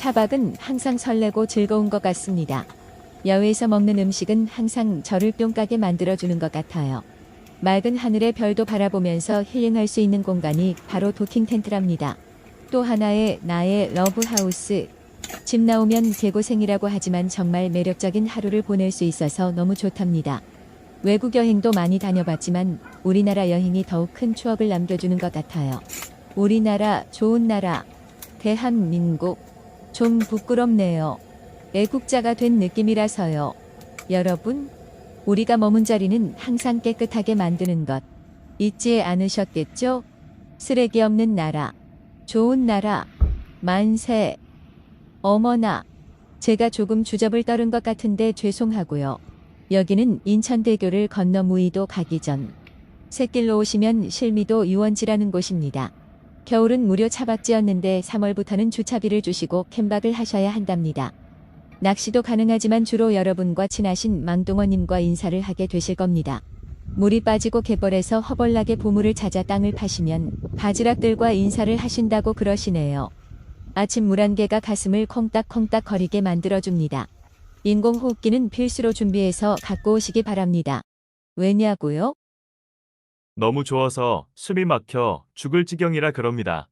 차박은 항상 설레고 즐거운 것 같습니다. 야외에서 먹는 음식은 항상 저를 뿅가게 만들어주는 것 같아요. 맑은 하늘의 별도 바라보면서 힐링할 수 있는 공간이 바로 도킹 텐트랍니다. 또 하나의 나의 러브하우스. 집 나오면 개고생이라고 하지만 정말 매력적인 하루를 보낼 수 있어서 너무 좋답니다. 외국 여행도 많이 다녀봤지만 우리나라 여행이 더욱 큰 추억을 남겨주는 것 같아요. 우리나라 좋은 나라 대한민국 좀 부끄럽네요. 애국자가 된 느낌이라서요. 여러분, 우리가 머문 자리는 항상 깨끗하게 만드는 것 잊지 않으셨겠죠? 쓰레기 없는 나라, 좋은 나라, 만세. 어머나, 제가 조금 주접을 떨은 것 같은데 죄송하고요. 여기는 인천대교를 건너 무의도 가기 전 새길로 오시면 실미도 유원지라는 곳입니다. 겨울은 무료 차박지였는데 3월부터는 주차비를 주시고 캠박을 하셔야 한답니다. 낚시도 가능하지만 주로 여러분과 친하신 망동어님과 인사를 하게 되실 겁니다. 물이 빠지고 갯벌에서 허벌나게 보물을 찾아 땅을 파시면 바지락들과 인사를 하신다고 그러시네요. 아침 물 한 개가 가슴을 콩닥콩닥 거리게 만들어줍니다. 인공호흡기는 필수로 준비해서 갖고 오시기 바랍니다. 왜냐고요? 너무 좋아서 숨이 막혀 죽을 지경이라 그럽니다.